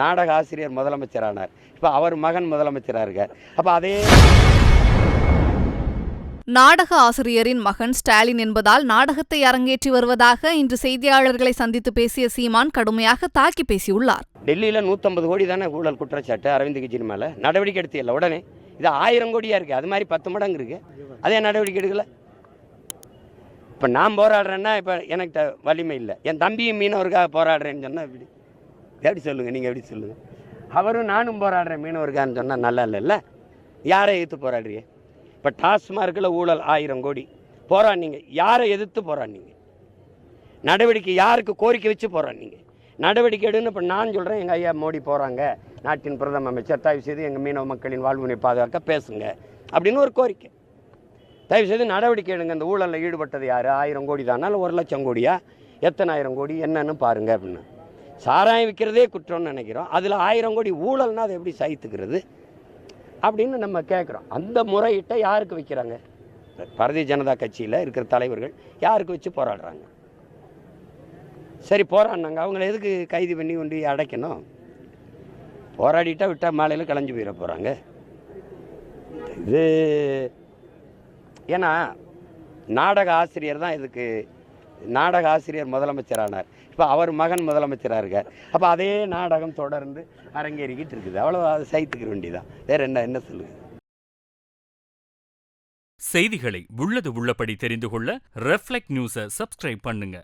நாடக ஆசிரியர் முதலமைச்சரானார். இப்போ அவர் மகன் முதலமைச்சராக இருக்கார். அப்போ அதே நாடக ஆசிரியரின் மகன் ஸ்டாலின் என்பதால் நாடகத்தை அரங்கேற்றி வருவதாக இன்று செய்தியாளர்களை சந்தித்து பேசிய சீமான் கடுமையாக தாக்கி பேசியுள்ளார். டெல்லியில் நூற்றம்பது கோடி தானே ஊழல் குற்றச்சாட்டு அரவிந்த் கெஜ்ரிவால் மேலே? நடவடிக்கை எடுத்தியல்ல உடனே. இது ஆயிரம் கோடியாக இருக்குது அது மாதிரி பத்து மடங்கு இருக்குது அதே நடவடிக்கை எடுக்கல? இப்போ நான் போராடுறேன்னா இப்போ எனக்கு வலிமை இல்லை. என் தம்பியும் மீனவருக்காக போராடுறேன்னு சொன்னால் எப்படி எப்படி சொல்லுங்கள் நீங்கள் எப்படி சொல்லுங்கள் அவரும் நானும் போராடுறேன் மீனவருக்கான்னு சொன்னால் நல்லா இல்லைல்ல? யாரை எதிர்த்து போராடுறீங்க? இப்போ டாஸ்மார்க்கில் ஊழல் ஆயிரம் கோடி. போராடினீங்க. யாரை எதிர்த்து போராடினீங்க? நடவடிக்கை யாருக்கு கோரிக்கை வச்சு போராடினீங்க? நடவடிக்கை எடுன்னு இப்போ நான் சொல்கிறேன் எங்கள் ஐயா மோடி போகிறாங்க நாட்டின் பிரதம அமைச்சர் தயவு செய்து எங்கள் மீனவ மக்களின் வாழ்வுனை பாதுகாக்க பேசுங்க அப்படின்னு ஒரு கோரிக்கை. தயவு செய்து நடவடிக்கை எடுங்க. இந்த ஊழலில் ஈடுபட்டது யார்? ஆயிரம் கோடி தானா ஒரு லட்சம் கோடியா? எத்தனை ஆயிரம் கோடி? என்னன்னு பாருங்க அப்படின்னு. சாராயம் விற்கிறதே குற்றம்னு நினைக்கிறோம். அதில் ஆயிரம் கோடி ஊழல்னா அதை எப்படி சகித்துக்கிறது அப்படின்னு நம்ம கேட்குறோம் அந்த முறையிட்ட யாருக்கு வைக்கிறாங்க? பாரதிய ஜனதா கட்சியில் இருக்கிற தலைவர்கள் யாருக்கு வச்சு போராடுறாங்க? சரி போராடினாங்க. அவங்கள எதுக்கு கைது பண்ணி கொண்டு அடைக்கணும்? போராடிட்டா விட்டால் மாலையில் கலைஞ்சு போயிட போகிறாங்க இது ஏன்னா நாடக ஆசிரியர் தான் இதுக்கு நாடக ஆசிரியர் முதலமைச்சரானார். இப்போ அவர் மகன் முதலமைச்சராக இருக்கார். அப்போ அதே நாடகம் தொடர்ந்து அரங்கேறிக்கிட்டு இருக்குது. அவ்வளோ அதை சைத்துக்க வேண்டியதான் வேற என்ன என்ன சொல்லுங்க செய்திகளை உள்ளது உள்ளபடி தெரிந்து கொள்ள ரெஃப்ளெக்ட் நியூஸை சப்ஸ்கிரைப் பண்ணுங்க.